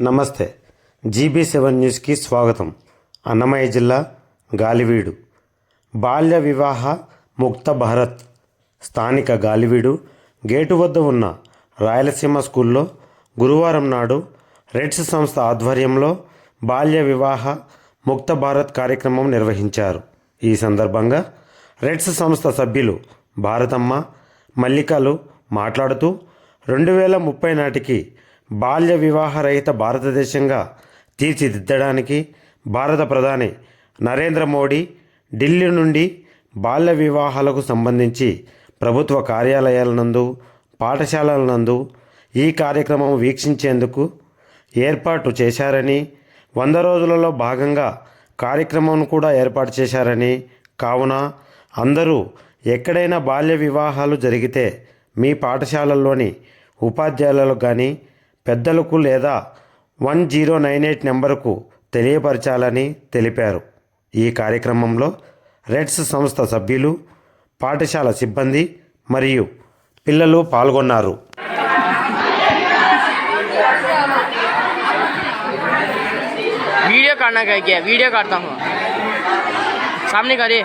నమస్తే. GB seven న్యూస్కి స్వాగతం. అన్నమయ్య జిల్లా గాలివీడు. బాల్య వివాహ ముక్త భారత్ స్థానిక గాలివీడు గేటు వద్ద ఉన్న రాయలసీమ స్కూల్లో గురువారం నాడు రెడ్స్ సంస్థ ఆధ్వర్యంలో బాల్య వివాహ ముక్త భారత్ కార్యక్రమం నిర్వహించారు. ఈ సందర్భంగా రెడ్స్ సంస్థ సభ్యులు భారతమ్మ మల్లికలు మాట్లాడుతూ రెండు వేల ముప్పై నాటికి బాల్య వివాహ రహిత భారతదేశంగా తీర్చిదిద్దడానికి భారత ప్రధాని నరేంద్ర మోడీ ఢిల్లీ నుండి బాల్య వివాహాలకు సంబంధించి ప్రభుత్వ కార్యాలయాల నందు పాఠశాలల నందు ఈ కార్యక్రమం వీక్షించేందుకు ఏర్పాటు చేశారని వంద రోజులలో భాగంగా కార్యక్రమం కూడా ఏర్పాటు చేశారని కావున అందరూ ఎక్కడైనా బాల్య వివాహాలు జరిగితే మీ పాఠశాలల్లోని ఉపాధ్యాయులకు కానీ పెద్దలకు లేదా వన్ జీరో నైన్ ఎయిట్ నెంబరుకు తెలియపరచాలని తెలిపారు ఈ కార్యక్రమంలో రెడ్స్ సంస్థ సభ్యులు పాఠశాల సిబ్బంది మరియు పిల్లలు పాల్గొన్నారు वीडियो काटना कह क्या वीडियो काटता हूँ सामने करिए